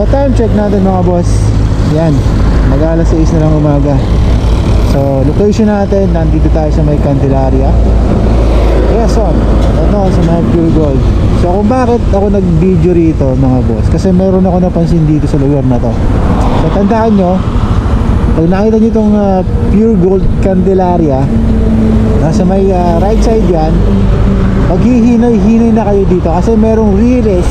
So, time check natin mga boss. Yan. Mag-alas 6 na lang umaga. So, location natin, nandito tayo sa may Candelaria. Quezon. Ito sa Pure Gold. So, kung bakit ako nag-video rito mga boss, kasi meron ako napansin dito sa lugar na to. So, tandaan nyo, pag nakita nyo itong ah, Pure Gold Candelaria, nasa may ah, right side yan, maghihinay-hinay na kayo dito kasi merong riles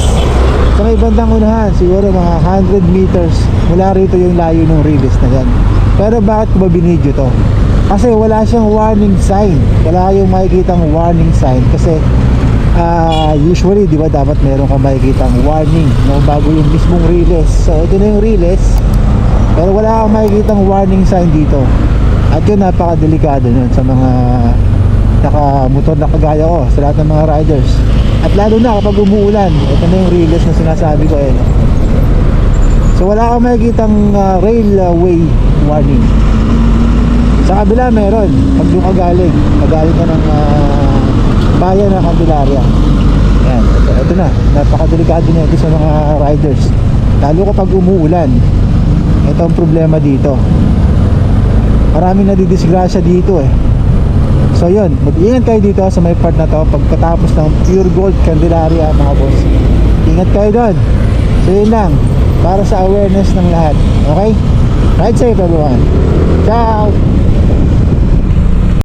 sa may unahan, siguro mga 100 meters mula rito yung layo ng riles na yan. Pero bakit ko ba binidyo to? Kasi wala siyang warning sign. Wala kayong makikitang warning sign kasi ah, usually, di ba, dapat meron kang makikitang warning no, bago yung mismong riles. So, ito na yung riles. Pero wala kang makikitang warning sign dito. At yun, napakadelikado nun sa mga nakamotor na kagaya ko, sa lahat ng mga riders. At lalo na kapag umuulan, ito na yung riles na sinasabi ko eh. So wala kang makikitang uh, railway warning. Sa kabila meron, pag doon ka galing, magaling ka ng ah, bayan ng Candelaria. Yan, ito, ito na, napakadelikado na ito sa mga riders. Lalo kapag umuulan, ito ang problema dito. Maraming nadidisgrasya dito eh. So yun, mag-ingat kayo dito sa may part na to pagkatapos ng Pure Gold Candelaria mga boss. Ingat kayo doon. So yun lang, para sa awareness ng lahat. Okay? Ride safe everyone. Ciao!